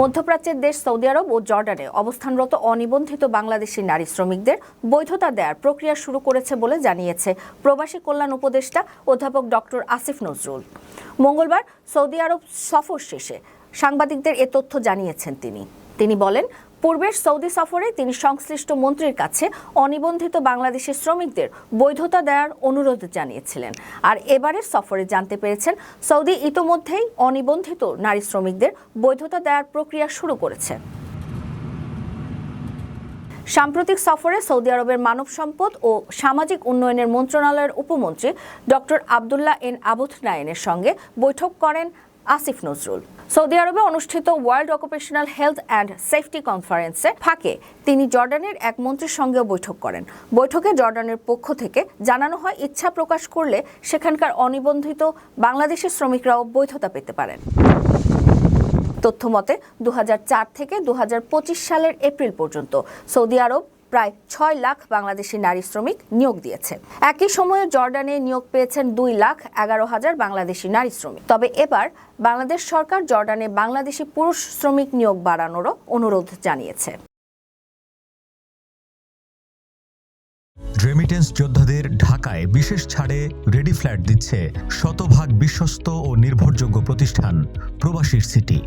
মধ্যপ্রাচ্যের দেশ সৌদি আরব ও জর্ডানে অবস্থানরত অনিবন্ধিত বাংলাদেশি নারী শ্রমিকদের বৈধতা দেওয়ার প্রক্রিয়া শুরু করেছে বলে জানিয়েছে প্রবাসী কল্যাণ উপদেষ্টা অধ্যাপক ডক্টর আসিফ নজরুল। মঙ্গলবার সৌদি আরব সফর শেষে সাংবাদিকদের এ তথ্য জানিয়েছেন তিনি। তিনি বলেন পূর্বের সৌদি সফরে তিনি সংশ্লিষ্ট মন্ত্রীর কাছে অনিবন্ধিত বাংলাদেশি শ্রমিকদের বৈধতা দেওয়ার অনুরোধ জানিয়েছিলেন। আর এবারের সফরে জানতে পেরেছেন, সৌদি ইতোমধ্যেই অনিবন্ধিত নারী শ্রমিকদের বৈধতা দেওয়ার প্রক্রিয়া শুরু করেছে। সাম্প্রতিক সফরে সৌদি আরবের মানব সম্পদ ও সামাজিক উন্নয়নের মন্ত্রণালয়ের উপমন্ত্রী ডক্টর আবদুল্লাহ এন আবুথ নায়েনের সঙ্গে বৈঠক করেন আসিফ নজরুল। সৌদি আরবে অনুষ্ঠিত world occupational health and safety কনফারেন্সে ফাঁকে তিনি জর্ডানের এক মন্ত্রীর সঙ্গেও বৈঠক করেন। বৈঠকে জর্ডানের পক্ষ থেকে জানানো হয়, ইচ্ছা প্রকাশ করলে সেখানকার অনিবন্ধিত বাংলাদেশের শ্রমিকরাও বৈধতা পেতে পারেন। তথ্য মতে দু থেকে দু হাজার পঁচিশ সালের এপ্রিল পর্যন্ত সৌদি আরব প্রায় ছয় লাখ বাংলাদেশি নারী শ্রমিক নিয়োগ দিয়েছে। একই সময়ে জর্ডানে নিয়োগ পেয়েছেন দুই লাখ এগারো হাজার বাংলাদেশি নারী শ্রমিক। তবে এবার বাংলাদেশ সরকার জর্ডানে বাংলাদেশি পুরুষ শ্রমিক নিয়োগ বাড়ানোরও অনুরোধ জানিয়েছে। রেমিটেন্স যোদ্ধাদের ঢাকায় বিশেষ ছাড়ে রেডি ফ্ল্যাট দিচ্ছে শতভাগ বিশ্বস্ত ও নির্ভরযোগ্য প্রতিষ্ঠান প্রবাসীর সিটি।